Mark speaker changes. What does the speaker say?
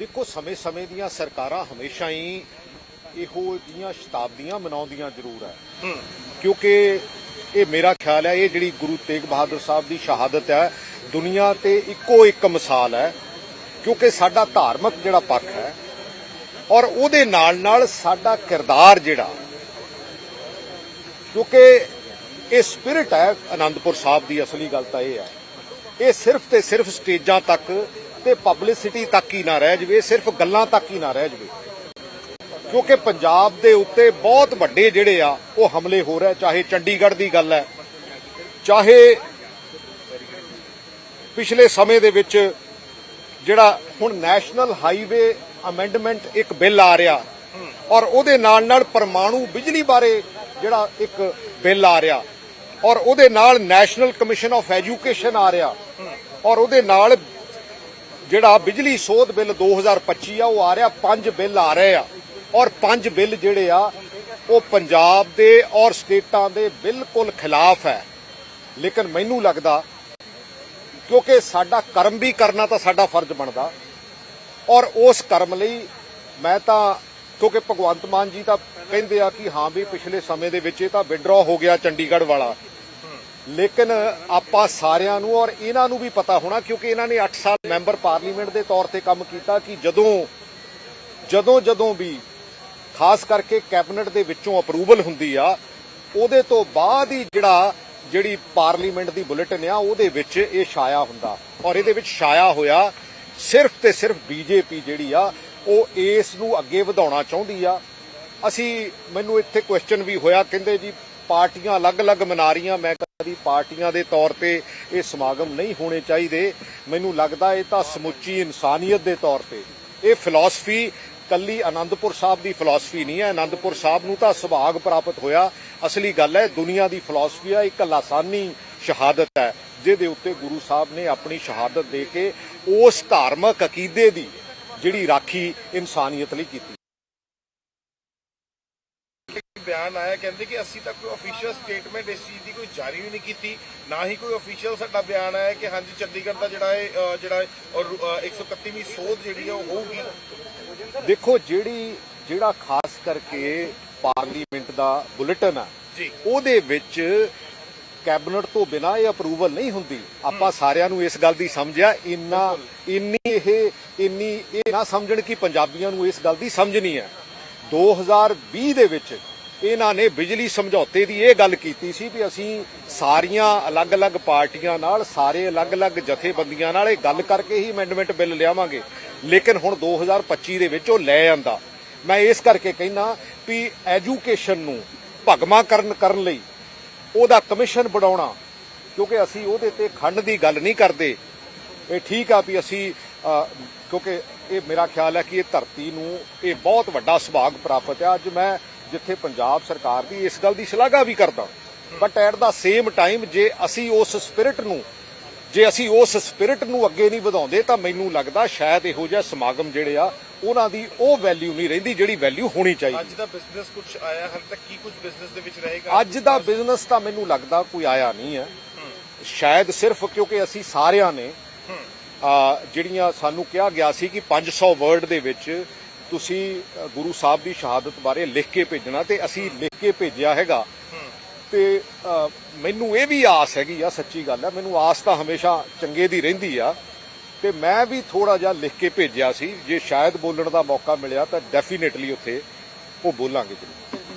Speaker 1: ਦੇਖੋ ਸਮੇਂ-ਸਮੇਂ ਦੀਆਂ ਸਰਕਾਰਾਂ ਹਮੇਸ਼ਾ ਹੀ ਇਹੋ ਜਿਹੀਆਂ ਸ਼ਤਾਬਦੀਆਂ ਮਨਾਉਂਦੀਆਂ ਜ਼ਰੂਰ ਹੈ। ਕਿਉਂਕਿ ਇਹ ਮੇਰਾ ਖਿਆਲ ਹੈ ਇਹ ਜਿਹੜੀ ਗੁਰੂ ਤੇਗ ਬਹਾਦਰ ਸਾਹਿਬ ਦੀ ਸ਼ਹਾਦਤ ਹੈ ਦੁਨੀਆ ਤੇ ਇੱਕੋ ਇੱਕ ਮਿਸਾਲ ਹੈ ਕਿਉਂਕਿ ਸਾਡਾ ਧਾਰਮਿਕ ਜਿਹੜਾ ਪੱਖ ਹੈ ਔਰ ਉਹਦੇ ਨਾਲ ਨਾਲ ਸਾਡਾ ਕਿਰਦਾਰ ਜਿਹੜਾ ਕਿਉਂਕਿ ਇਹ ਸਪਿਰਿਟ ਹੈ ਆਨੰਦਪੁਰ ਸਾਹਿਬ ਦੀ ਅਸਲੀ ਗੱਲ ਤਾਂ ਇਹ ਹੈ। ਇਹ ਸਿਰਫ ਤੇ ਸਿਰਫ ਸਟੇਜਾਂ ਤੱਕ ਤੇ ਪਬਲਿਸਿਟੀ ਤੱਕ ਹੀ ਨਾ ਰਹਿ ਜਵੇ, ਸਿਰਫ ਗੱਲਾਂ ਤੱਕ ਹੀ ਨਾ ਰਹਿ ਜਵੇ। ਕਿਉਂਕਿ ਪੰਜਾਬ ਦੇ ਉੱਤੇ ਬਹੁਤ ਵੱਡੇ ਜਿਹੜੇ ਆ, ਉਹ ਹਮਲੇ ਹੋ ਰਹੇ, ਚਾਹੇ ਚੰਡੀਗੜ੍ਹ ਦੀ ਗੱਲ ਹੈ, ਚਾਹੇ ਪਿਛਲੇ ਸਮੇਂ ਦੇ ਵਿੱਚ ਜਿਹੜਾ ਹੁਣ ਨੈਸ਼ਨਲ ਹਾਈਵੇ ਅਮੈਂਡਮੈਂਟ ਇੱਕ ਬਿੱਲ ਆ ਰਿਹਾ, ਔਰ ਉਹਦੇ ਨਾਲ ਨਾਲ ਪਰਮਾਣੂ ਬਿਜਲੀ ਬਾਰੇ ਜਿਹੜਾ ਇੱਕ ਬਿੱਲ ਆ ਰਿਹਾ, ਔਰ ਉਹਦੇ ਨਾਲ ਨੈਸ਼ਨਲ ਕਮਿਸ਼ਨ ਆਫ ਐਜੂਕੇਸ਼ਨ ਆ ਰਿਹਾ, ਔਰ ਉਹਦੇ ਨਾਲ ਜਿਹੜਾ ਬਿਜਲੀ ਸੋਧ ਬਿੱਲ 2025 ਆ, ਉਹ ਆ ਰਿਹਾ, ਪੰਜ ਬਿੱਲ ਆ ਰਹੇ ਆ। ਔਰ ਪੰਜ ਬਿੱਲ ਜਿਹੜੇ ਆ, ਉਹ ਪੰਜਾਬ ਦੇ ਔਰ ਸਟੇਟਾਂ ਦੇ ਬਿਲਕੁਲ ਖਿਲਾਫ ਹੈ। ਲੇਕਿਨ ਮੈਨੂੰ ਲੱਗਦਾ, ਕਿਉਂਕਿ ਸਾਡਾ ਕਰਮ ਵੀ ਕਰਨਾ ਤਾਂ ਸਾਡਾ ਫਰਜ਼ ਬਣਦਾ। ਔਰ ਉਸ ਕਰਮ ਲਈ ਮੈਂ ਤਾਂ, ਕਿਉਂਕਿ ਭਗਵੰਤ ਮਾਨ ਜੀ ਤਾਂ ਕਹਿੰਦੇ ਆ ਕਿ ਹਾਂ ਵੀ ਪਿਛਲੇ ਸਮੇਂ ਦੇ ਵਿੱਚ ਇਹ ਤਾਂ ਵਿਡਰਾ ਹੋ ਗਿਆ ਚੰਡੀਗੜ੍ਹ ਵਾਲਾ। ਲੇਕਿਨ ਆਪਾਂ ਸਾਰਿਆਂ ਨੂੰ ਔਰ ਇਹਨਾਂ ਨੂੰ ਵੀ ਪਤਾ ਹੋਣਾ, ਕਿਉਂਕਿ ਇਹਨਾਂ ਨੇ 8 ਸਾਲ ਮੈਂਬਰ ਪਾਰਲੀਮੈਂਟ ਦੇ ਤੌਰ ਤੇ ਕੰਮ ਕੀਤਾ ਕਿ ਜਦੋਂ ਜਦੋਂ ਜਦੋਂ ਵੀ ਖਾਸ ਕਰਕੇ ਕੈਬਨਿਟ ਦੇ ਵਿੱਚੋਂ ਅਪਰੂਵਲ ਹੁੰਦੀ ਆ, ਉਹਦੇ ਤੋਂ ਬਾਅਦ ਹੀ ਜਿਹੜਾ, ਜਿਹੜੀ ਪਾਰਲੀਮੈਂਟ ਦੀ ਬੁਲੇਟਿਨ ਆ, ਉਹਦੇ ਵਿੱਚ ਇਹ ਛਾਇਆ ਹੁੰਦਾ। ਔਰ ਇਹਦੇ ਵਿੱਚ ਛਾਇਆ ਹੋਇਆ ਸਿਰਫ ਤੇ ਸਿਰਫ ਬੀਜੇਪੀ ਜਿਹੜੀ ਆ, ਉਹ ਇਸ ਨੂੰ ਅੱਗੇ ਵਧਾਉਣਾ ਚਾਹੁੰਦੀ ਆ। ਅਸੀਂ, ਮੈਨੂੰ ਇੱਥੇ ਕੁਐਸਚਨ ਵੀ ਹੋਇਆ, ਕਹਿੰਦੇ ਜੀ, ਪਾਰਟੀਆਂ ਅਲੱਗ-ਅਲੱਗ ਮਨਾ ਰਹੀਆਂ, ਮੈਂ ਕਦੀ ਪਾਰਟੀਆਂ ਦੇ ਤੌਰ ਤੇ ਇਹ ਸਮਾਗਮ ਨਹੀਂ ਹੋਣੇ ਚਾਹੀਦੇ। ਮੈਨੂੰ ਲੱਗਦਾ ਇਹ ਤਾਂ ਸਮੁੱਚੀ ਇਨਸਾਨੀਅਤ ਦੇ ਤੌਰ ਤੇ। ਇਹ ਫਿਲਾਸਫੀ ਕੱਲੀ ਆਨੰਦਪੁਰ ਸਾਹਿਬ ਦੀ ਫਿਲਾਸਫੀ ਨਹੀਂ ਹੈ। ਆਨੰਦਪੁਰ ਸਾਹਿਬ ਨੂੰ ਤਾਂ ਸੁਭਾਗ ਪ੍ਰਾਪਤ ਹੋਇਆ। ਅਸਲੀ ਗੱਲ ਹੈ, ਦੁਨੀਆ ਦੀ ਫਿਲਾਸਫੀ ਆ, ਇੱਕ ਲਾਸਾਨੀ ਸ਼ਹਾਦਤ ਹੈ, ਜਿਹਦੇ ਉੱਤੇ ਗੁਰੂ ਸਾਹਿਬ ਨੇ ਆਪਣੀ ਸ਼ਹਾਦਤ ਦੇ ਕੇ ਉਸ ਧਾਰਮਿਕ ਅਕੀਦੇ ਦੀ ਜਿਹੜੀ ਰਾਖੀ ਇਨਸਾਨੀਅਤ ਲਈ ਕੀਤੀ।
Speaker 2: ਬਿਆਨ ਆਇਆ ਕਹਿੰਦੇ ਕਿ ਅਸੀਂ ਤਾਂ ਕੋਈ ਅਫੀਸ਼ੀਅਲ ਸਟੇਟਮੈਂਟ ਇਸ ਚੀਜ਼ ਦੀ ਕੋਈ ਜਾਰੀ ਵੀ ਨਹੀਂ ਕੀਤੀ ਨਾ ਹੀ ਕੋਈ ਅਫੀਸ਼ੀਅਲ ਸਾਡਾ ਬਿਆਨ ਆਇਆ ਕਿ ਹਾਂਜੀ ਚੰਡੀਗੜ੍ਹ ਦਾ ਜਿਹੜਾ ਹੈ ਅ, ਜਿਹੜਾ ਔਰ ਅ, 131ਵੀਂ ਸੋਧ ਜਿਹੜੀ ਹੈ ਉਹ ਹੋਊਗੀ।
Speaker 1: ਦੇਖੋ ਜਿਹੜੀ ਜਿਹੜਾ ਖਾਸ ਕਰਕੇ ਪਾਰਲੀਮੈਂਟ ਦਾ ਬੁਲੇਟਿਨ ਆ ਉਹਦੇ ਵਿੱਚ ਕੈਬਨਿਟ ਤੋਂ ਬਿਨਾ ਇਹ ਅਪਰੂਵਲ ਨਹੀਂ ਹੁੰਦੀ। ਆਪਾਂ ਸਾਰਿਆਂ ਨੂੰ ਇਸ ਗੱਲ ਦੀ ਸਮਝਿਆ ਇੰਨਾ ਇੰਨੀ ਇਹ ਇੰਨੀ ਇਹ ਨਾ ਸਮਝਣ ਕਿ ਪੰਜਾਬੀਆਂ ਨੂੰ ਇਸ ਗੱਲ ਦੀ ਸਮਝ ਨਹੀਂ ਹੈ। 2020 ਦੇ ਵਿੱਚ ਇਹਨਾਂ ਨੇ ਬਿਜਲੀ ਸਮਝੌਤੇ ਦੀ ਇਹ ਗੱਲ ਕੀਤੀ ਸੀ ਵੀ ਅਸੀਂ ਸਾਰੀਆਂ ਅਲੱਗ-ਅਲੱਗ ਪਾਰਟੀਆਂ ਨਾਲ, ਸਾਰੇ ਅਲੱਗ-ਅਲੱਗ ਜਥੇਬੰਦੀਆਂ ਨਾਲ ਇਹ ਗੱਲ ਕਰਕੇ ਹੀ ਅਮੈਂਡਮੈਂਟ ਬਿੱਲ ਲਿਆਵਾਂਗੇ। ਲੇਕਿਨ ਹੁਣ 2025 ਦੇ ਵਿੱਚ ਉਹ ਲੈ ਆਂਦਾ। ਮੈਂ ਇਸ ਕਰਕੇ ਕਹਿੰਦਾ ਵੀ ਐਜੂਕੇਸ਼ਨ ਨੂੰ ਭਗਮਾ ਕਰਨ ਕਰਨ ਲਈ ਉਹਦਾ ਕਮਿਸ਼ਨ ਬਣਾਉਣਾ, ਕਿਉਂਕਿ ਅਸੀਂ ਉਹਦੇ ਤੇ ਖੰਡ ਦੀ ਗੱਲ ਨਹੀਂ ਕਰਦੇ। ਇਹ ਠੀਕ ਆ ਵੀ ਅਸੀਂ ਕਿਉਂਕਿ ਇਹ ਮੇਰਾ ਖਿਆਲ ਹੈ ਕਿ ਇਹ ਧਰਤੀ ਨੂੰ ਇਹ ਬਹੁਤ ਵੱਡਾ ਸੁਭਾਗ ਪ੍ਰਾਪਤ ਹੈ। ਅੱਜ ਮੈਂ ਜਿੱਥੇ ਪੰਜਾਬ ਸਰਕਾਰ ਦੀ ਇਸ ਗੱਲ ਦੀ ਸ਼ਲਾਘਾ ਵੀ ਕਰਦਾ but at the same time ਜੇ ਅਸੀਂ ਉਸ ਸਪਿਰਿਟ ਨੂੰ ਜੇ ਅਸੀਂ ਉਸ ਸਪਿਰਿਟ ਨੂੰ ਅੱਗੇ ਨਹੀਂ ਵਧਾਉਂਦੇ ਤਾਂ ਮੈਨੂੰ ਲੱਗਦਾ ਸ਼ਾਇਦ ਇਹੋ ਜਿਹਾ ਸਮਾਗਮ ਜਿਹੜੇ ਆ ਉਹਨਾਂ ਦੀ ਉਹ ਵੈਲਿਊ ਨਹੀਂ ਰਹਿੰਦੀ ਜਿਹੜੀ ਵੈਲਿਊ ਹੋਣੀ ਚਾਹੀਦੀ।
Speaker 2: ਅੱਜ ਦਾ ਬਿਜ਼ਨਸ ਕੁਝ ਆਇਆ ਹਾਲੇ ਤੱਕ ਕੀ ਕੁਝ ਬਿਜ਼ਨਸ ਦੇ ਵਿੱਚ ਰਹੇਗਾ?
Speaker 1: ਅੱਜ ਦਾ ਬਿਜ਼ਨਸ ਤਾਂ ਮੈਨੂੰ ਲੱਗਦਾ ਕੋਈ ਆਇਆ ਨਹੀਂ ਹੈ। ਸ਼ਾਇਦ ਸਿਰਫ ਕਿਉਂਕਿ ਅਸੀਂ ਸਾਰਿਆਂ ਨੇ ਜਿਹੜੀਆਂ ਸਾਨੂੰ ਕਿਹਾ ਗਿਆ ਸੀ ਕਿ 500 ਵਰਡ ਦੇ ਵਿੱਚ ਤੁਸੀਂ ਗੁਰੂ ਸਾਹਿਬ ਦੀ ਸ਼ਹਾਦਤ ਬਾਰੇ ਲਿਖ ਕੇ ਭੇਜਣਾ ਤੇ ਅਸੀਂ ਲਿਖ ਕੇ ਭੇਜਿਆ ਹੈਗਾ। ਤੇ ਮੈਨੂੰ ਇਹ ਵੀ ਆਸ ਹੈਗੀ ਆ, ਸੱਚੀ ਗੱਲ ਆ, ਮੈਨੂੰ ਆਸ ਤਾਂ ਹਮੇਸ਼ਾ ਚੰਗੇ ਦੀ ਰਹਿੰਦੀ ਆ। ਤੇ ਮੈਂ ਵੀ ਥੋੜਾ ਜਿਹਾ ਲਿਖ ਕੇ ਭੇਜਿਆ ਸੀ, ਜੇ ਸ਼ਾਇਦ ਬੋਲਣ ਦਾ ਮੌਕਾ ਮਿਲਿਆ ਤਾਂ ਡੈਫੀਨੇਟਲੀ ਉੱਥੇ ਉਹ ਬੋਲਾਂਗੇ ਜ਼ਰੂਰ।